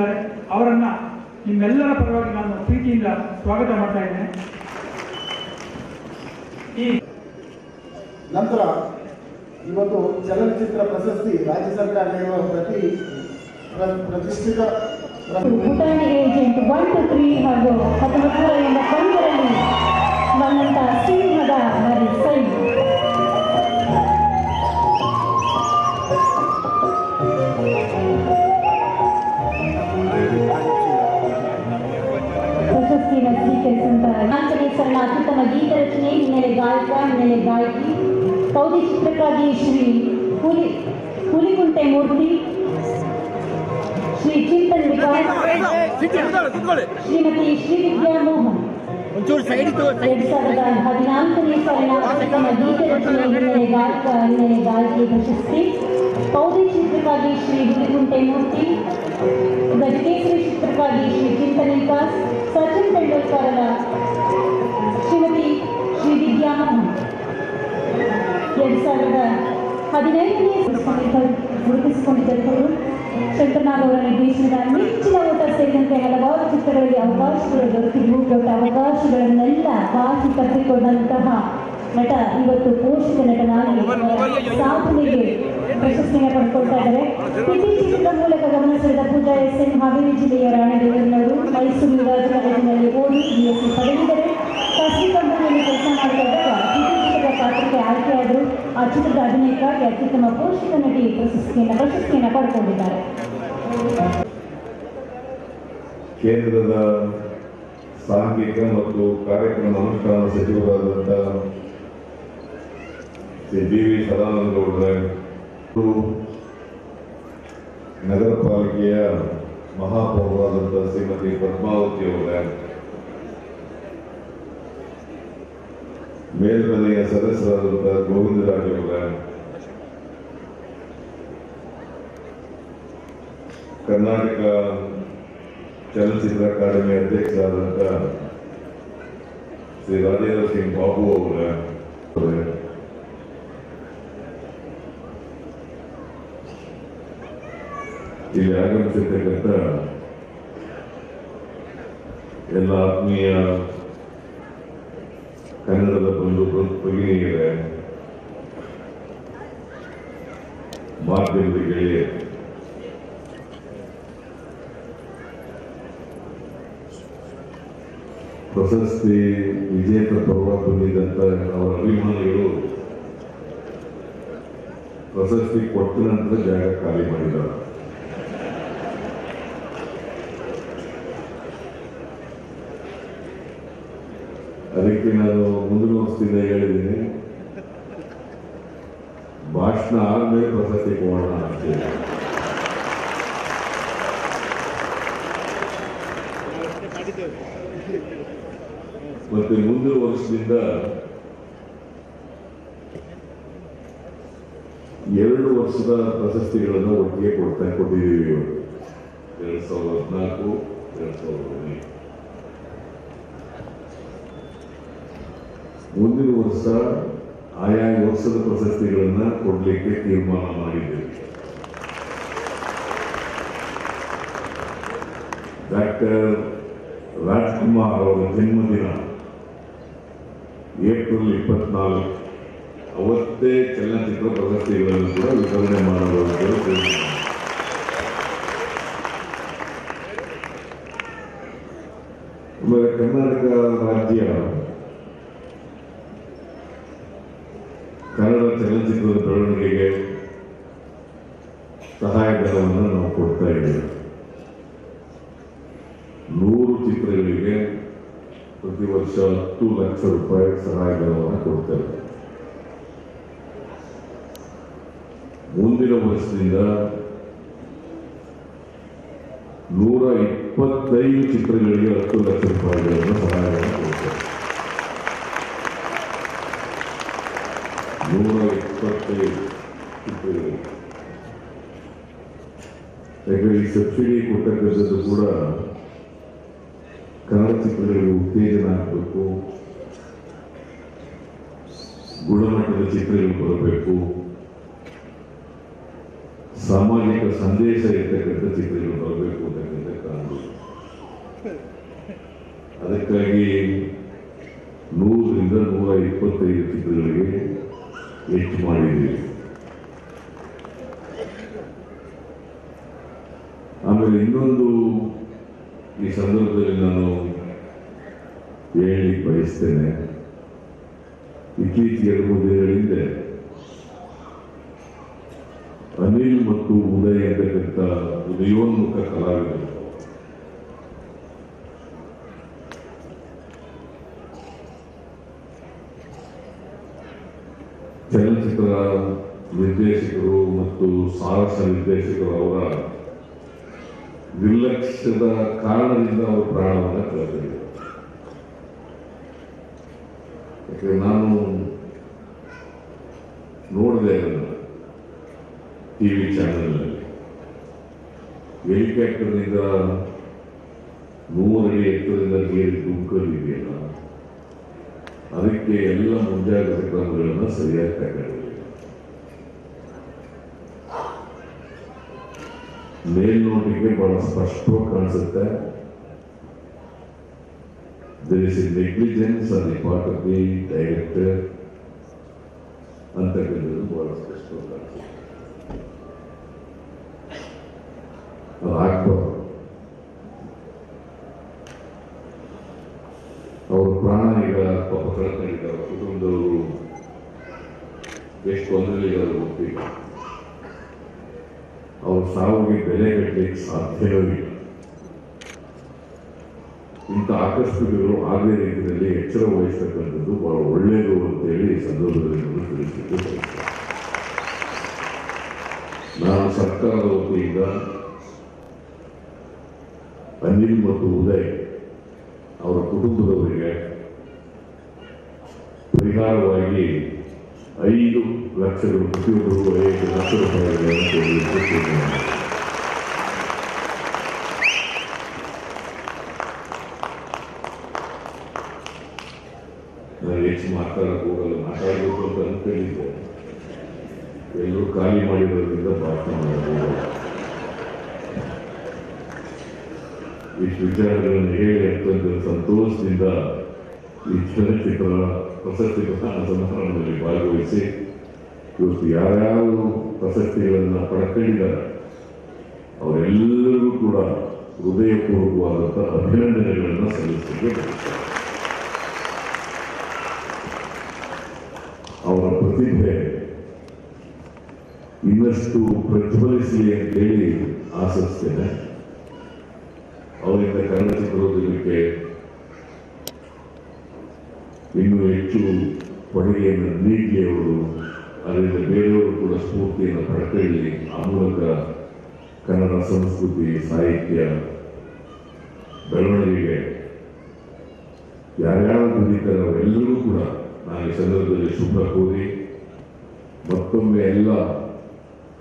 ಆಗಮಿಸಿದ್ದಾರೆ ಅವರನ್ನ ನಿಮ್ಮೆಲ್ಲರ ಪರವಾಗಿ ನಾನು ಪ್ರೀತಿಯಿಂದ ಸ್ವಾಗತ ಮಾಡ್ತಾ ಇದ್ದೇನೆ. ಈ ನಂತರ ಇವತ್ತು ಚಲನಚಿತ್ರ ಪ್ರಶಸ್ತಿ ರಾಜ್ಯ ಸರ್ಕಾರ ನೀಡುವ ಪ್ರತಿ ಪ್ರ- ಪ್ರತಿಷ್ಠಿತ ಭೂತಾನಿ ಏಜೆಂಟ್ ಒನ್ ಟು ತ್ರೀ ಹಾಗೂ ಹತ್ತೊಂಬತ್ತು ನೂರ ಎಂಬತ್ತೊಂದರಲ್ಲಿ ಬಂದಂತ ಸಿಂಹದ ಮರಿ ಸೈ ನಾಲ್ಕನೇ ಸರಳ ಅತ್ಯುತ್ತಮ ಗೀತ ರಚನೆ ಹಿನ್ನೆಲೆ ಗಾಯಕ ಹಿನ್ನೆಲೆ ಗಾಯಕಿ ಕೌದಿ ಚಿತ್ರಕ್ಕಾಗಿ ಶ್ರೀ ಹುಲಿ ಹುಲಿಗುಂಟೆ ಮೂರ್ತಿ ಶ್ರೀ ಚಿಂತನ್ ವಿಕಾಸ್ ಶ್ರೀಮತಿ ಶ್ರೀ ವಿದ್ಯಾ ಮೋಹನ್ ಒಂಚೂರು ಸೈಡ್ ಎರಡ್ ಸಾವಿರದ ಹದಿನಾಲ್ಕನೇ ಸಾಲಿನ ಅತ್ಯುತ್ತಮ ಗೀತೆ ರಚನೆ ಹಿನ್ನೆಲೆ ಗಾಯಕ ಹಿನ್ನೆಲೆ ಗಾಯಕಿ ಪ್ರಶಸ್ತಿ ಕೌದಿ ಚಿತ್ರಕ್ಕಾಗಿ ಶ್ರೀ ಹುಲಿಗುಂಟೆ ಮೂರ್ತಿ ಗಜಕೇಸರಿ ಚಿತ್ರಕ್ಕಾಗಿ ಶ್ರೀ ಚಿಂತನ್ ವಿಕಾಸ್ ಸಚಿನ್ ತೆಂಡೂಲ್ಕರ್ ಶ್ರೀಮತಿ ಎರಡ್ ಸಾವಿರದ ಹದಿನೈದನೇ ಗುರುತಿಸಿಕೊಂಡಿದ್ದರು ಶಂಕರನಾಗ್ ಅವರ ನಿರ್ದೇಶನದ ಮೆಚ್ಚಿನ ಓಟ ಸೇರಿದಂತೆ ಹಲವಾರು ಚಿತ್ರಗಳಲ್ಲಿ ಅವಕಾಶಗಳು ದೊರೆತಿದ್ವು ದೊಡ್ಡ ಅವಕಾಶಗಳನ್ನೆಲ್ಲ ಬಾಕಿ ಕಟ್ಟಿಕೊಂಡಂತಹ ನಟ ಇವತ್ತು ಪೋಷಕ ನಟನಾಗಿ ಸಾಧನೆಗೆ ಪ್ರಶಸ್ತಿಯನ್ನು ಪಡ್ಕೊಳ್ತಾ ಇದ್ದಾರೆ ಇತ್ತೀಚಿನ ಮೂಲಕ ಗಮನ ಸೆಳೆದ ಪೂಜಾ ಎಸ್ ಎನ್ ಹಾವೇರಿ ಜಿಲ್ಲೆಯ ರಾಣೆಬೆನ್ನೂರು ಮೈಸೂರು ಯುವರಾಜ ಕಾಲೇಜಿನಲ್ಲಿ ಓದಿ ಬಿಎಸ್ಸಿ ಪಡೆದಿದ್ದಾರೆ ಸಿ ಖಾಸಗಿ ಕಂಪನಿಯಲ್ಲಿ ಕೆಲಸ ಮಾಡ್ತಾ ಆ ಚಿತ್ರದ ಅಭಿನಯಕ್ಕಾಗಿ ಅತ್ಯುತ್ತಮ ಪೋಷಕ ನಟಿ ಪ್ರಶಸ್ತಿಯನ್ನು ಪ್ರಶಸ್ತಿಯನ್ನು ಪಡ್ಕೊಂಡಿದ್ದಾರೆ. ಕೇಂದ್ರದ ಸಾಂಘಿಕ ಮತ್ತು ಕಾರ್ಯಕ್ರಮ ಅನುಷ್ಠಾನ ಸಚಿವರಾದಂಥ ಶ್ರೀ ಬಿ ವಿ ಸದಾನಂದ ನಗರ ಪಾಲಿಕೆಯ ಮಹಾಪೌರರಾದಂಥ ಶ್ರೀಮತಿ ಪದ್ಮಾವತಿ ಅವರೇ. ಮೇಲ್ಮನೆಯ ಸದಸ್ಯರಾದಂಥ ಗೋವಿಂದರಾಜ್ ಅವರೇ ಕರ್ನಾಟಕ ಚಲನಚಿತ್ರ ಅಕಾಡೆಮಿ ಅಧ್ಯಕ್ಷರಾದಂಥ ಶ್ರೀ ರಾಜೇಂದ್ರ ಸಿಂಗ್ ಬಾಬು ಅವರ ಇಲ್ಲಿ ಆಗಮಿಸಿರ್ತಕ್ಕಂಥ ಎಲ್ಲ ಆತ್ಮೀಯ ಕನ್ನಡದ ಬಂಧು ಭಗಿನಿಯರೇ ಮಾಧ್ಯಮದ ಗೆಳೆಯರು ಪ್ರಶಸ್ತಿ ವಿಜೇತ ಪರ್ವ ಬಂದಿದ್ದಂತ ಅವರ ಅಭಿಮಾನಿಗಳು ಪ್ರಶಸ್ತಿ ಕೊಟ್ಟ ನಂತರ ಜಾಗ ಖಾಲಿ ಮಾಡಿದ್ದಾರೆ. ಅದಕ್ಕೆ ನಾನು ಮುಂದಿನ ವರ್ಷದಿಂದ ಹೇಳಿದ್ದೀನಿ. ಭಾಷಣ ಆದ್ಮೇಲೆ ಪ್ರಶಸ್ತಿ ಕೊಡೋಣ ಅಂತ ಮತ್ತೆ ಮುಂದಿನ ವರ್ಷದಿಂದ ಎರಡು ವರ್ಷದ ಪ್ರಶಸ್ತಿಗಳನ್ನು ಒಟ್ಟಿಗೆ ಕೊಡ್ತಾ ಕೊಟ್ಟಿದ್ದೀವಿ ಇವತ್ತು ಎರಡ್ ಸಾವಿರದ ಹದಿನಾಲ್ಕು, ಎರಡು ಸಾವಿರದ ಹದಿನೈದು. ಮುಂದಿನ ವರ್ಷ ಆಯಾ ವರ್ಷದ ಪ್ರಶಸ್ತಿಗಳನ್ನ ಕೊಡಲಿಕ್ಕೆ ತೀರ್ಮಾನ ಮಾಡಿದ್ದೇವೆ. ಡಾಕ್ಟರ್ ರಾಜ್ಕುಮಾರ್ ಅವರ ಜನ್ಮದಿನ ಏಪ್ರಿಲ್ ಇಪ್ಪತ್ನಾಲ್ಕು. ಅವತ್ತೇ ಚಲನಚಿತ್ರ ಪ್ರಶಸ್ತಿಗಳನ್ನು ಕೂಡ ವಿತರಣೆ ಮಾಡಬಹುದು ಅಂತ ತಿಳಿಸಿದ್ದಾರೆ. ಆಮೇಲೆ ಕರ್ನಾಟಕ ರಾಜ್ಯ ಕನ್ನಡ ಚಲನಚಿತ್ರದ ಬೆಳವಣಿಗೆಗೆ ಸಹಾಯಧನವನ್ನು ನಾವು ಕೊಡ್ತಾ ಇದ್ದೇವೆ ನೂರು ಚಿತ್ರಗಳಿಗೆ ಪ್ರತಿ ವರ್ಷ ಹತ್ತು ಲಕ್ಷ ರೂಪಾಯಿ ಸಹಾಯಧನವನ್ನು ಕೊಡ್ತೇವೆ ಮುಂದಿನ ವರ್ಷದಿಂದ ನೂರ ಇಪ್ಪತ್ತೈದು ಚಿತ್ರಗಳಿಗೆ ಹತ್ತು ಲಕ್ಷ ರೂಪಾಯಿಗಳನ್ನು ಸಹಾಯವನ್ನು ಕೊಡ್ತೇವೆ ನೂರ ಇಪ್ಪತ್ತೈದು ಚಿತ್ರಗಳಿಗೆ. ಯಾಕಂದ್ರೆ ಈ ಸಬ್ಸಿಡಿ ಕೊಟ್ಟಕ್ಕಂಥದ್ದು ಕೂಡ ಕನ್ನಡ ಚಿತ್ರಗಳಿಗೆ ಉತ್ತೇಜನ ಆಗಬೇಕು ಗುಣಮಟ್ಟದ ಚಿತ್ರಗಳು ಬರಬೇಕು ಸಾಮಾಜಿಕ ಸಂದೇಶ ಇರ್ತಕ್ಕಂಥ ಚಿತ್ರಗಳು ಬರಬೇಕು ಅಂತ ಕಾರಣ ಅದಕ್ಕಾಗಿ ನೂರರಿಂದ ನೂರ ಇಪ್ಪತ್ತೈದು ಚಿತ್ರಗಳಿಗೆ ಹೆಚ್ಚು ಮಾಡಿದ್ದೀವಿ. ಆಮೇಲೆ ಇನ್ನೊಂದು ಈ ಸಂದರ್ಭದಲ್ಲಿ ನಾನು ಹೇಳಿ ಬಯಸ್ತೇನೆ. ಇತ್ತೀಚೆಗೆ ಎರಡು ಮೂರು ದಿನಗಳ ಹಿಂದೆ ಅನಿಲ್ ಮತ್ತು ಉದಯ ಅಂತಕ್ಕಂಥ ಉದಯೋನ್ಮುಖ ಕಲಾವಿದರು. ಚಲನಚಿತ್ರ ನಿರ್ದೇಶಕರು ಮತ್ತು ಸಾಹಸ ನಿರ್ದೇಶಕರು ಅವರ ನಿರ್ಲಕ್ಷ್ಯದ ಕಾರಣದಿಂದ ಅವರು ಪ್ರಾಣವನ್ನು ಕಳೆದಿದ್ದಾರೆ ಯಾಕಂದ್ರೆ ನಾನು ನೋಡಿದೆ ಅದನ್ನು ಟಿವಿ ಚಾನೆಲ್ನಲ್ಲಿ. ಹೆಲಿಕಾಪ್ಟರ್ನಿಂದ ನೂರಡಿ ಎತ್ತರದಿಂದ ನೀರು ಧುಮುಕಲಿದೆಯಲ್ಲ ಅದಕ್ಕೆ ಎಲ್ಲ ಮುಂಜಾಗ್ರತಾ ಕ್ರಮಗಳನ್ನು ಸರಿಯಾಗಿ ತಗೊಂಡಿಲ್ಲ ಮೇಲ್ನೋಟಿಗೆ ಬಹಳ ಸ್ಪಷ್ಟವಾಗಿ ಕಾಣಿಸುತ್ತೆ there is a negligence on the part of the director. ಅಂತಕ್ಕಂಥದ್ದು ಬಹಳ ಸ್ಪಷ್ಟವಾಗಿ ಕಾಣಿಸುತ್ತೆ ಆಗ್ಬಾರ್ದು ಅವ್ರ ಪ್ರಾಣ ಈಗ ಪಾಪ ಕಳ್ಕೊಂಡಿದ್ದಾರೆ. ಕುಟುಂಬದವರು ಎಷ್ಟು ತೊಂದರೆಗಳಿದ್ದಾರೆ ಗೊತ್ತಿಲ್ಲ ಸಾವಿಗೆ ಬೆಲೆ ಕಟ್ಟಲಿಕ್ಕೆ ಸಾಧ್ಯವೇ ಇಂಥ ಆಕಸ್ಮಿಕಗಳು ಆಗದೇ ರೀತಿಯಲ್ಲಿ ಎಚ್ಚರ ವಹಿಸ್ತಕ್ಕಂಥದ್ದು ಬಹಳ ಒಳ್ಳೆಯದು ಅಂತೇಳಿ ಈ ಸಂದರ್ಭದಲ್ಲಿ ನಾನು. ನಾನು ಸರ್ಕಾರದ ವತಿಯಿಂದ ಅನಿಲ್ ಮತ್ತು ಉದಯ್ ಅವರ ಕುಟುಂಬದವರಿಗೆ ಪರಿಹಾರವಾಗಿ ಐದು ಲಕ್ಷಗಳು ಪ್ರತಿಯೊಬ್ಬರಿಗೂ ಐದು ಲಕ್ಷ. ನಾನು ಹೆಚ್ಚು ಮಾತಾಡಕ್ಕೆ ಮಾತಾಡಬೇಕು ಅಂತ ಅನ್ಕೊಂಡಿದ್ದೆ ಎಲ್ಲರೂ ಖಾಲಿ ಮಾಡಿರೋದ್ರಿಂದ ಭಾಷಣ ಮಾಡಬಹುದು ಇಷ್ಟು ವಿಚಾರಗಳನ್ನು ಹೇಳಿ ಅತ್ಯಂತ ಸಂತೋಷದಿಂದ ಈ ಚಲನಚಿತ್ರ ಪ್ರಶಸ್ತಿ ಪ್ರದಾನ ಸಮಾರಂಭದಲ್ಲಿ ಭಾಗವಹಿಸಿ ಇವತ್ತು ಯಾರ್ಯಾರು ಪ್ರಶಸ್ತಿಗಳನ್ನು ಪಡ್ಕೊಂಡಿದ್ದಾರೆ, ಅವರೆಲ್ಲರಿಗೂ ಕೂಡ ಹೃದಯಪೂರ್ವಕವಾದಂಥ ಅಭಿನಂದನೆಗಳನ್ನು ಸಲ್ಲಿಸಲಿಕ್ಕೆ ಬಯಸ್ತೇನೆ. ಅವರ ಪ್ರತಿಭೆ ಇನ್ನಷ್ಟು ಪ್ರಜ್ವಲಿಸಲಿ ಅಂತೇಳಿ ಆಶಿಸ್ತೇನೆ. ಅವರಿಂದ ಕನ್ನಡ ಇನ್ನೂ ಹೆಚ್ಚು ಕೊಡುಗೆಯನ್ನು ನೀಡಲಿ ಅವರು ಅದರಿಂದ ಬೇರೆಯವರು ಕೂಡ ಸ್ಫೂರ್ತಿಯನ್ನು ಪಡ್ಕೊಳ್ಳಿ ಆ ಮೂಲಕ ಕನ್ನಡ ಸಂಸ್ಕೃತಿ, ಸಾಹಿತ್ಯ, ಬೆಳವಣಿಗೆಗೆ ಯಾರ್ಯಾರು ದುಡಿತಾರೆ ಅವರೆಲ್ಲರೂ ಕೂಡ ನಾನು ಈ ಸಂದರ್ಭದಲ್ಲಿ ಶುಭ ಕೋರಿ ಮತ್ತೊಮ್ಮೆ ಎಲ್ಲ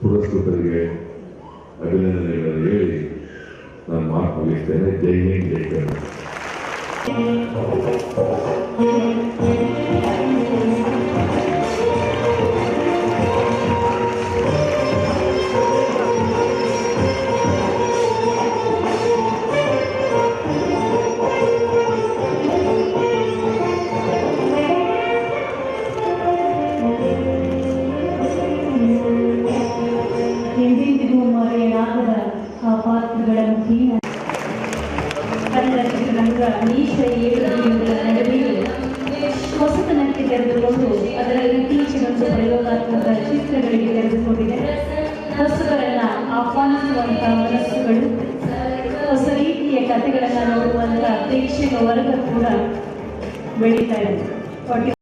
ಪುರಸ್ಕೃತರಿಗೆ ಅಭಿನಂದನೆಗಳನ್ನು ಹೇಳಿ ನಾನು ಮಾತು ಮುಗಿಸ್ತೇನೆ ಜೈ ಹಿಂದ್, ಜೈ ಕನ್ನಡ Thank you. ಈ ನೀಶ ಏಳುಬೀಳುಗಳ ನಡುವೆಯೂ ಹೊಸತನಕ್ಕೆ ತೆರೆದುಕೊಂಡು ಅದರ ಇತ್ತೀಚಿನೊಂದು ಪ್ರಯೋಗಾತ್ಮಕ ಚಿತ್ರಗಳಿಗೆ ತೆರೆದುಕೊಂಡಿದೆ. ಹೊಸಬರನ್ನ ಆಹ್ವಾನಿಸುವಂತಹ ಮನಸ್ಸುಗಳು, ಹೊಸ ರೀತಿಯ ಕಥೆಗಳನ್ನ ನೋಡುವಂತ ಪ್ರೇಕ್ಷಕ ವರ್ಗ ಕೂಡ ಬೆಳೀತಾ ಇದೆ.